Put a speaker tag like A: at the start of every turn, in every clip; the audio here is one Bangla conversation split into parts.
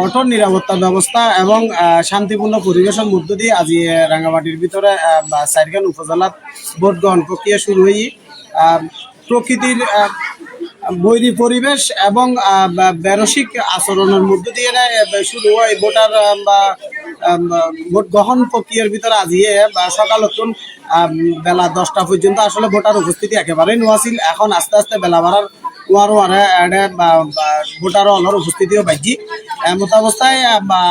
A: কঠোর নিরাপত্তা ব্যবস্থা এবং শান্তিপূর্ণ পরিবেশের মধ্য দিয়ে আজ রাঙ্গামাটির ভিতরে সাইরগান উপজেলার ভোট গ্রহণ প্রক্রিয়া শুরু হয়ে প্রকৃতির বৈরী পরিবেশ এবং বেরসিক আচরণের মধ্য দিয়ে শুরু হয় ভোটার ভোট গ্রহণ প্রক্রিয়ার ভিতরে আজিয়ে সকাল আম, বেলা দশটা পর্যন্ত আসলে ভোটার উপস্থিতি একেবারেই নোয়াছিল। এখন আস্তে আস্তে বেলা বাড়ার ওয়ার ওয়ারে এডে বা- বা ভোটার হলের উপস্থিতিও বাজি এমত অবস্থায় আহ, বা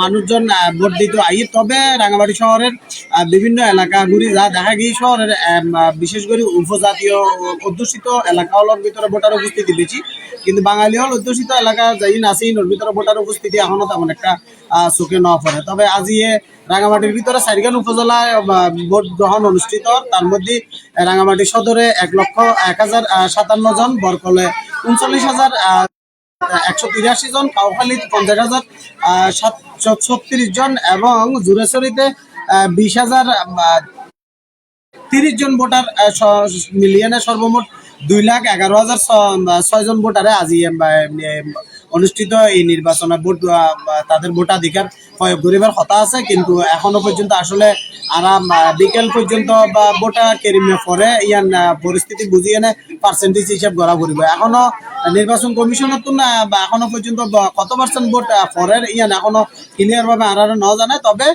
A: মানুষজন ভোট দিতে আই। তবে রাঙামাটি শহরের বিভিন্ন এলাকা ঘুরি যা দেখা গিয়ে শহরের বিশেষ করে উপজাতীয় অধ্যুষিত এলাকা হলের ভিতরে ভোটার উপস্থিতি বেশি। কিন্তু বাঙালি হল অধ্যুষিত এলাকা, যাই নাসি ওর ভিতরে ভোটার উপস্থিতি এখনও তেমন একটা চোখে ন পড়ে। তবে আজি এ রাঙামাটির ভিতরে চারিগান উপজেলায় ভোট গ্রহণ অনুষ্ঠিত। তার মধ্যে রাঙামাটি সদরে এক লক্ষ এক হাজার সাতান্ন জন, বরকলে উনচল্লিশ হাজার একশো তিরাশি জন কাউখালী পঞ্চাশ হাজার ছত্রিশ জন এবং জুরেশ্বরীতে বিশ হাজার তিরিশ জন ভোটার মিলিয়নে সর্বমোট দুই লাখ এগারো হাজার ছয় জন ভোটারে আজি অনুষ্ঠিত এই নির্বাচনে ভোট তাদের ভোটাধিকার প্রয়োগ করিবার কথা আছে, কিন্তু এখনও পর্যন্ত আসলে আরাম বিকেল পর্যন্ত বা ভোটা কেরিমে পরে ইয়ান পরিস্থিতি বুঝিয়ে নে পার্সেন্টেজ হিসাব করা করিব। এখনও নির্বাচন কমিশনের তো না, বা এখনও পর্যন্ত কত পার্সেন্ট ভোট পরের ইয়ান এখনও ক্লিয়ার ভাবে আর ন জানে। তবে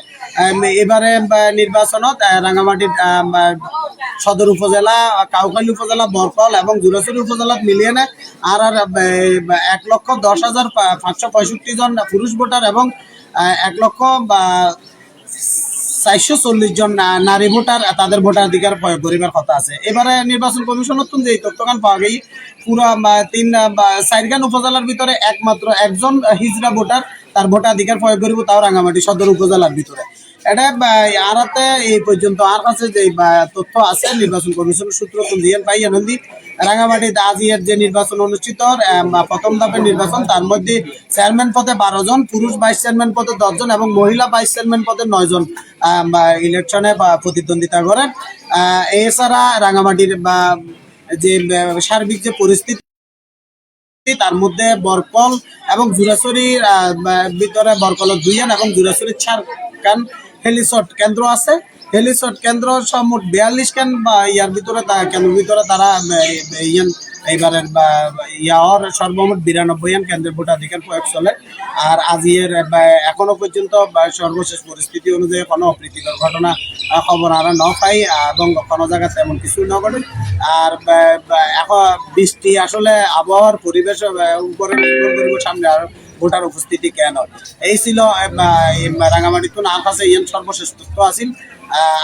A: এবারে নির্বাচনত রাঙামাটির সদর উপজেলা, কাউখালী উপজেলা বরকল এবং জুরাসুরি উপজেলাত মিলিয়ে আর এক লক্ষ দশ হাজার পাঁচশো পঁয়ষট্টি জন পুরুষ ভোটার এবং এক লক্ষ চারশো চল্লিশ জন নারী ভোটার তাদের ভোটাধিকার প্রয়োগ করিবার কথা আছে। এবারে নির্বাচন কমিশনের যে তথ্যখান পাওয়া গেই। পুরো তিন চারগান উপজেলার ভিতরে একমাত্র একজন হিজড়া ভোটার, তার ভোটাধিকার প্রয়োগ করিব তাও রাঙামাটি সদর উপজেলার ভিতরে। এটা আরাতে এই পর্যন্ত আর কাছে যে তথ্য আছে, নির্বাচন কমিশনের সূত্র তুন পাই আনন্দি। রাঙামাটিতে আজিয়ের যে নির্বাচন অনুষ্ঠিত প্রথম ধাপের নির্বাচন, তার মধ্যে চেয়ারম্যান পদে বারো জন, পুরুষ ভাইস চেয়ারম্যান পদে দশ জন এবং মহিলা ভাইস চেয়ারম্যান পদে নয় জন ইলেকশনে প্রতিদ্বন্দ্বিতা করেন এছাড়া রাঙামাটির যে সার্বিক যে পরিস্থিতি, তার মধ্যে বরকল এবং জুরাসুরির ভিতরে বরকল দুইয়ান এবং জুরাসুরির চার কান হেলিসট কেন্দ্র আছে। হেলিসট কেন্দ্র মোট বিয়াল্লিশ কেন বা ইয়ার ভিতরে কেন্দ্রের ভিতরে তারা এইবারের ইয়ার সর্বমোট বিরানব্বই জন কেন্দ্রের ভোটাধিকার প্রয়োগ চলে। আর আজিয়ের এখনও পর্যন্ত সর্বশেষ পরিস্থিতি অনুযায়ী কোনো অপ্রীতিকর ঘটনা খবর আমরা ন পাই এবং কোনো জায়গাতে এমন কিছু ন ঘটে আর এখন বৃষ্টি আসলে আবহাওয়ার পরিবেশ উপরে নির্ভর করব সামনে আর ভোটার উপস্থিতি কেন? এই ছিল রাঙামাটি তো আর কাছে ইয়ান সর্বশেষ তথ্য আছিল।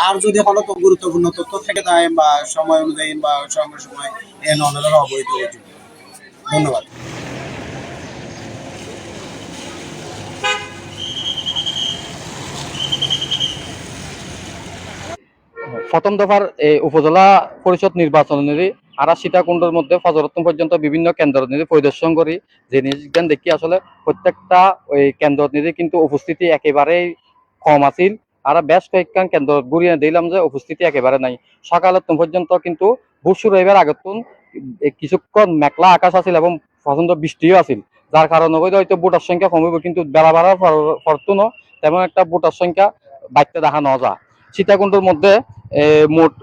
A: আর যদি কোনো গুরুত্বপূর্ণ তথ্য থেকে যায় বা সময় অনুযায়ী বা সময় সময় এ নজরের অবহিত হয়েছে ধন্যবাদ।
B: প্রথম দফার এই উপজেলা পরিষদ নির্বাচনের আরা সীতাকুণ্ডের মধ্যে ফজরত্ন পর্যন্ত বিভিন্ন কেন্দ্র নিয়ে পরিদর্শন করি। যে জিনিসগুলো দেখি আসলে প্রত্যেকটা ওই কেন্দ্র নিয়ে কিন্তু উপস্থিতি একেবারেই কম আছিল। আর বেশ কয়েকখান কেন্দ্র ঘুরিয়ে দিলাম যে উপস্থিতি একেবারে নাই। সকালে পর্যন্ত কিন্তু ভোট শুরু হইবার আগতুন কিছুক্ষণ মেঘলা আকাশ আছিল এবং প্রচণ্ড বৃষ্টিও আছিল। যার কারণে হয়তো ভোটার সংখ্যা কমিব, কিন্তু বেলা বাড়ার ফরতুনও তেমন একটা ভোটার সংখ্যা বাড়তে দেখা ন যা সীতাকুণ্ডের মধ্যে মোট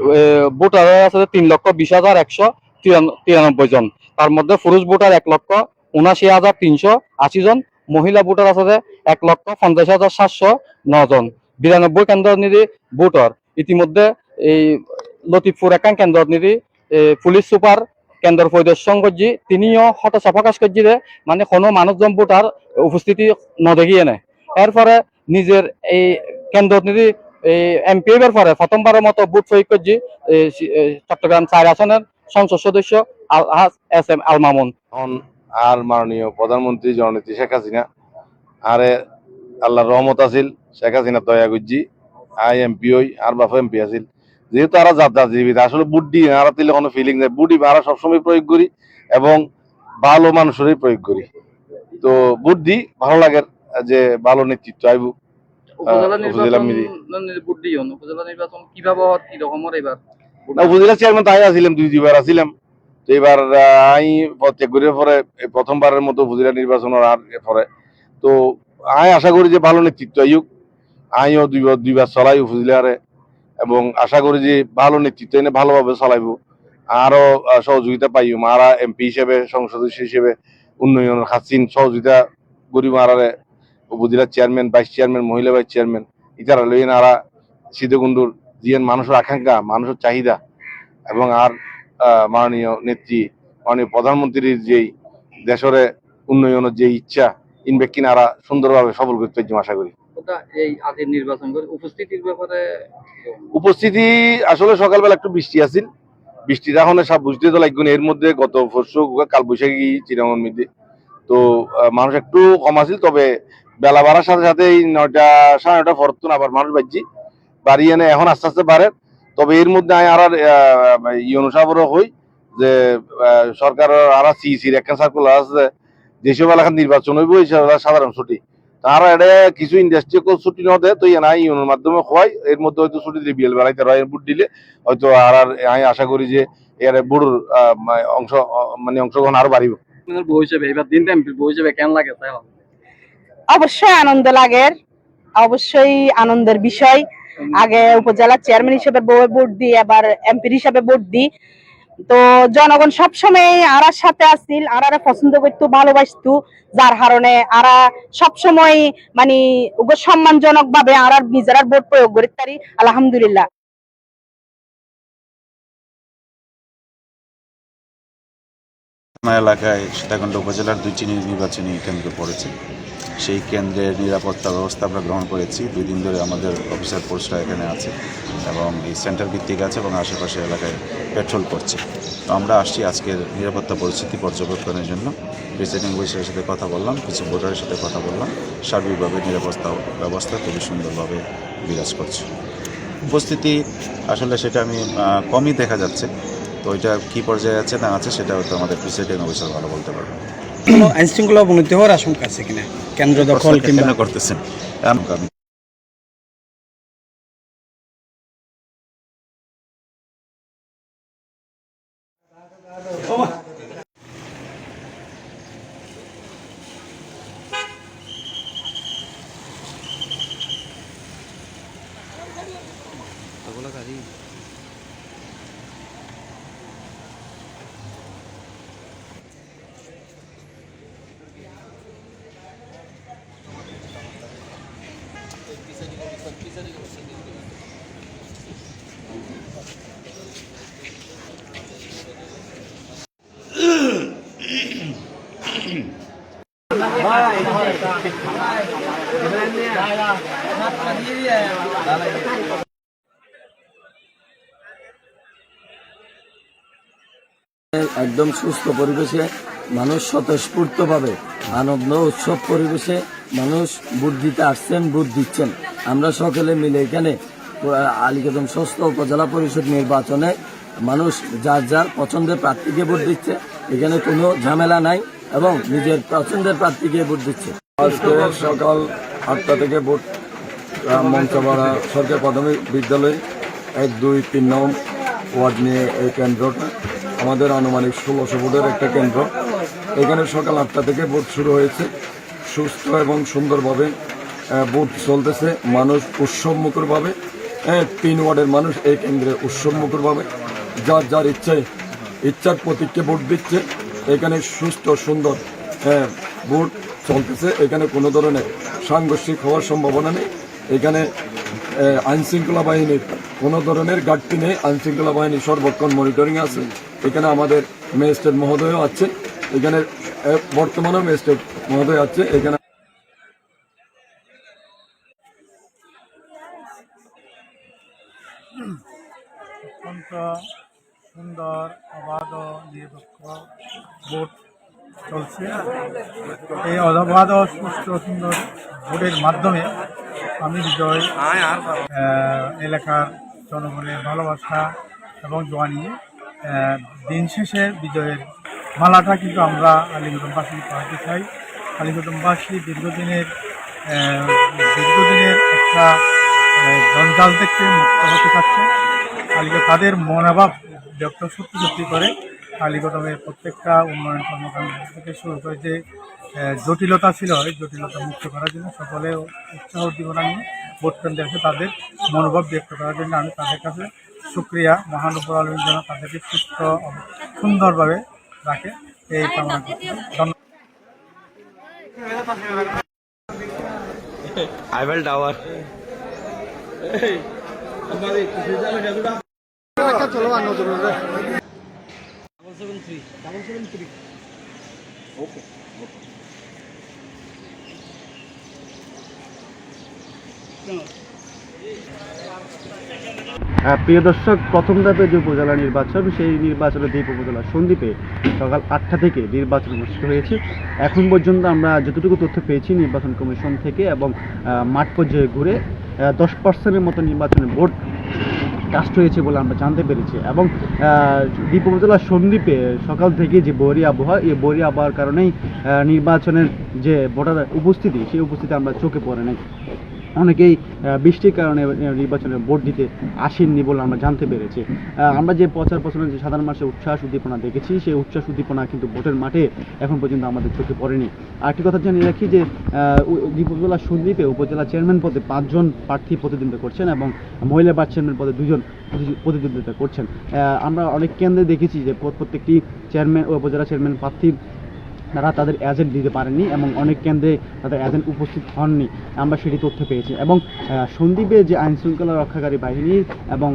B: ভোটার আছে তিন লক্ষ বিশ হাজার একশো তিরান- তিরানব্বই জন। তার মধ্যে পুরুষ ভোটার এক লক্ষ উনাশি হাজার তিনশো আশি জন, মহিলা ভোটার আছে এক লক্ষ পঞ্চাশ হাজার সাতশো জন। বিরানব্বই কেন্দ্র নিধি ভোটার। ইতিমধ্যে এই লতিফপুর একান কেন্দ্র নিধি পুলিশ সুপার কেন্দ্র পরিদর্শন করছি তিনিও হতাশা প্রকাশ করছি যে মানে কোনো মানুষজন ভোটার উপস্থিতি নদেখিয়ে নেয়। এরপরে নিজের এই কেন্দ্র নিধি এই এমপি এবার পরে প্রথমবারের মতো ভোট প্রয়োগ করছি চট্টগ্রাম চার আসনের সংসদ সদস্য এস এম আল মামুন।
C: আর মাননীয় প্রধানমন্ত্রী জননেত্রী শেখ হাসিনা, আরে আল্লাহর রহমত আছিল, শেখ হাসিনা দয়া গুজি আই এমপি ওই, আর বাপা এমপি আছিল। যেহেতু আরা যাত্রা জীবিত আসলে বুদ্ধি আর তিলে কোনো ফিলিং নেই। বুদ্ধি আমরা সবসময় প্রয়োগ করি এবং ভালো মানুষেরই প্রয়োগ করি। তো বুদ্ধি ভালো লাগে যে ভালো নেতৃত্ব আইব।
B: উপজেলা
C: উপজেলা
B: নির্বাচন
C: মিলি।
B: উপজেলা নির্বাচন কীভাবে হওয়ার কি রকমের এবার
C: না উপজেলা চেয়ারম্যান তাই আছিলাম দুই দুইবার আছিলাম তো এবার আহ, আমি প্রত্যেক পরে প্রথমবারের মতো উপজেলা আর পরে তো আমি আশা করি যে ভালো নেতৃত্ব আইক আমিও দুইবার দুইবার চলাই উপজেলারে এবং আশা করি যে ভালো নেতৃত্ব এনে ভালোভাবে চলাইব। আরও সহযোগিতা পাইম আরা এমপি হিসেবে সংসদ হিসেবে উন্নয়নের হাসিন সহযোগিতা গরিব আরারে উপজেলার চেয়ারম্যান ভাইস চেয়ারম্যান মহিলা ভাইস চেয়ারম্যান ইতারা লইন আরা সিদ্ধকুণ্ডুর জিয়ান মানুষের আকাঙ্ক্ষা মানুষের চাহিদা এবং আর মাননীয় নেত্রী মাননীয় প্রধানমন্ত্রীর যেই দেশরে উন্নয়নের যে ইচ্ছা ইনবে কিনারা সুন্দরভাবে সফল করতে পারছি আশা করি। উপস্থিতি আসলে সকালবেলা একটু বৃষ্টি আছিল। বৃষ্টিটা এখন সব বুঝতে তো লাগবে এর মধ্যে গত পরশু কাল বৈশাখী চিরাঙ্গন মধ্যে তো মানুষ একটু কম আছিল তবে বেলা বাড়ার সাথে সাথে এই নয়টা, সাড়ে নয়টা ফরতুন আবার মানুষ বাজছি। বাড়ি এনে এখন আস্তে আস্তে বাড়ে। তবে এর মধ্যে আমি আর ই অনুসাবরও হই যে সরকারের আর সিইসির একটা সার্কুলার আছে যেসব এলাকার নির্বাচন হইব, এই সাধারণ ছুটি। তারা এটা কিছু ইন্ডাস্ট্রি ছুটি না দেয় তো নাই ইউনোর মাধ্যমে খোয়াই। এর মধ্যে হয়তো ছুটি দিয়ে বিয়েল বেড়াইতে হয় বুট দিলে। হয়তো আর আর আমি আশা করি যে এর বুড়োর মানে অংশ মানে অংশগ্রহণ আরও বাড়িব।
B: বউ হিসেবে, এবার দিনটা এমপির বউ কেমন লাগে তাই।
D: অবশ্যই আনন্দ লাগে। অবশ্যই আনন্দের বিষয়। আগে উপজেলা চেয়ারম্যান হিসেবে ভোট দিই এবার এমপির হিসেবে ভোট দিই। তো জনগণ সবসময় আরার সাথে আসছিল আরারে পছন্দ করতো, ভালোবাসতো, যার কারণে আরা সবসময় মানে সম্মানজনক ভাবে আরার নিজেরার ভোট প্রয়োগ করি তারি, আলহামদুলিল্লাহ।
E: এলাকায় সীতাকুণ্ড উপজেলার দুইটি নির্বাচনী কেন্দ্র পড়েছে। সেই কেন্দ্রের নিরাপত্তা ব্যবস্থা আমরা গ্রহণ করেছি। দুই দিন ধরে আমাদের অফিসার ফোর্সরা এখানে আছে এবং এই সেন্টার ভিত্তিক আছে এবং আশেপাশে এলাকায় পেট্রোল করছে। তো আমরা আসছি আজকের নিরাপত্তা পরিস্থিতি পর্যবেক্ষণের জন্য। প্রিসাইডিং অফিসারের সাথে কথা বললাম, কিছু ভোটারের সাথে কথা বললাম। সার্বিকভাবে নিরাপত্তা ব্যবস্থা খুবই সুন্দরভাবে বিরাজ করছে। উপস্থিতি আসলে সেটা আমি কমই দেখা যাচ্ছে। তো ওইটা কী পর্যায়ে আছে না আছে সেটা হয়তো আমাদের প্রিসাইডিং অফিসার ভালো বলতে পারবে।
A: কোনো আইন শৃঙ্খলা অবনতি হওয়ার আশঙ্কা আছে কিনা? কেন্দ্র দখল কিংবা
E: করতেছেন। আমি
F: একদম সুস্থ পরিবেশে মানুষ স্বতঃস্ফূর্তভাবে আনন্দ উৎসব পরিবেশে মানুষ ভোট দিতে আসছেন, ভোট দিচ্ছেন। আমরা সকলে মিলে এখানে আলিকদম ষষ্ঠ উপজেলা পরিষদ নির্বাচনে মানুষ যার যার পছন্দের প্রার্থীকে ভোট দিচ্ছে। এখানে কোনো ঝামেলা নাই এবং নিজের পছন্দের প্রার্থীকে ভোট দিচ্ছে। আজকে সকাল আটটা থেকে ভোট মঞ্চপাড়া সরকারি প্রাথমিক বিদ্যালয় এক দুই তিন নং ওয়ার্ড নিয়ে এই কেন্দ্রটা আমাদের আনুমানিক ষোলোশো ভোটের একটা কেন্দ্র। এখানে সকাল আটটা থেকে ভোট শুরু হয়েছে। সুস্থ এবং সুন্দরভাবে ভোট চলতেছে। মানুষ উৎসবমুখরভাবে হ্যাঁ, তিন ওয়ার্ডের মানুষ এই কেন্দ্রে উৎসবমুখরভাবে যার যার ইচ্ছায় ইচ্ছার প্রতীককে ভোট দিচ্ছে। এখানে সুস্থ সুন্দর হ্যাঁ, ভোট চলতেছে। এখানে কোনো ধরনের সাংঘর্ষিক হওয়ার সম্ভাবনা নেই। এখানে আইনশৃঙ্খলা বাহিনীর কোনো ধরনের ঘাটতি নেই। আইন শৃঙ্খলা বাহিনী সর্বক্ষণ মনিটরিং আছে। এখানে আমাদের ম্যাজিস্ট্রেট মহোদয়ও আছে। এখানে বর্তমানেও ম্যাজিস্ট্রেট মহোদয় আছে। এখানে
G: অত্যন্ত সুন্দর, অবাধ, নিরপেক্ষ ভোট চলছে। এই অবাধ সুস্থ সুন্দর ভোটের মাধ্যমে আমি বিজয় এলাকার জনগণের ভালোবাসা এবং দোয়া নিয়ে দিন শেষে বিজয়ের মালাটা কিন্তু আমরা আলিগদমবাসী পাঠাতে চাই। আলিগদমবাসী দীর্ঘদিনের দীর্ঘদিনের একটা জঞ্জাল থেকে মুক্ত হতে পারছে কালকে তাদের মনোভাব ব্যক্ত সত্যি সত্যি করে। কালীগতমের প্রত্যেকটা উন্নয়ন কর্মকাণ্ড থেকে শুরু করে যে জটিলতা ছিল এই জটিলতা মুক্ত করার জন্য সকলে উৎসাহ উদ্দীপনা নিয়ে ভোট কেন্দ্রে এসে তাদের মনোভাব ব্যক্ত করার জন্য আমি তাদের কাছে সুক্রিয়া মহানবর আলমীর জন্য তাদেরকে সুস্থ সুন্দরভাবে রাখে এই কামনা করছি।
H: প্রিয় দর্শক প্রথম ধাপে যে উপজেলা নির্বাচন সেই নির্বাচনে দ্বীপ উপজেলা সন্দ্বীপে সকাল আটটা থেকে নির্বাচন অনুষ্ঠিত হয়েছে। এখন পর্যন্ত আমরা যতটুকু তথ্য পেয়েছি নির্বাচন কমিশন থেকে এবং মাঠ পর্যায়ে ঘুরে দশ পার্সেন্টের মতো নির্বাচনের ভোট কাস্ট হয়েছে বলে আমরা জানতে পেরেছি। এবং আহ, দ্বীপ উপজেলার সন্দ্বীপে সকাল থেকে যে বরি আবহাওয়া এই বরি আবহাওয়ার কারণেই নির্বাচনের যে ভোটার উপস্থিতি সেই উপস্থিতি আমরা চোখে পড়ে নাই। অনেকেই বৃষ্টির কারণে নির্বাচনে ভোট দিতে আসেননি বলে আমরা জানতে পেরেছি। আমরা যে প্রচার প্রচারের যে সাধারণ মানুষের উচ্ছ্বাস উদ্দীপনা দেখেছি, সেই উচ্ছ্বাস উদ্দীপনা কিন্তু ভোটের মাঠে এখন পর্যন্ত আমাদের চোখে পড়েনি। আরেকটি কথা জানিয়ে রাখি যে উপজেলা সন্দ্বীপে উপজেলা চেয়ারম্যান পদে পাঁচজন প্রার্থী প্রতিদ্বন্দ্বিতা করছেন এবং মহিলা ভাইস চেয়ারম্যান পদে দুজন প্রতিদ্বন্দ্বিতা করছেন। আমরা অনেক কেন্দ্রে দেখেছি যে প্রত্যেকটি চেয়ারম্যান উপজেলা চেয়ারম্যান প্রার্থী তারা তাদের এজেন্ট দিতে পারেননি এবং অনেক কেন্দ্রে তাদের এজেন্ট উপস্থিত হননি। আমরা সেটি তথ্য পেয়েছি। এবং সন্দ্বীপে যে আইন শৃঙ্খলা রক্ষাকারী বাহিনী এবং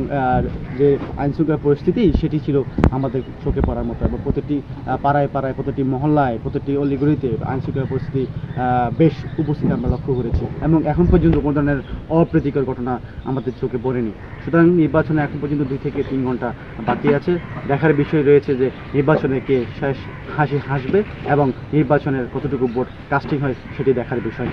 H: যে আইন শৃঙ্খলা পরিস্থিতি, সেটি ছিল আমাদের চোখে পড়ার মতো। এবং প্রতিটি পাড়ায় পাড়ায়, প্রতিটি মহল্লায়, প্রতিটি অলিগলিতে আইন শৃঙ্খলা পরিস্থিতি বেশ উপস্থিত আমরা লক্ষ্য করেছি। এবং এখন পর্যন্ত কোনো ধরনের অপ্রীতিকর ঘটনা আমাদের চোখে পড়েনি। সুতরাং নির্বাচনে এখন পর্যন্ত দুই থেকে তিন ঘণ্টা বাকি আছে। দেখার বিষয় রয়েছে যে নির্বাচনে কে শেষ হাসি হাসবে এবং নির্বাচনের কতটুকু ভোট কাস্টিং হয় সেটি দেখার বিষয়।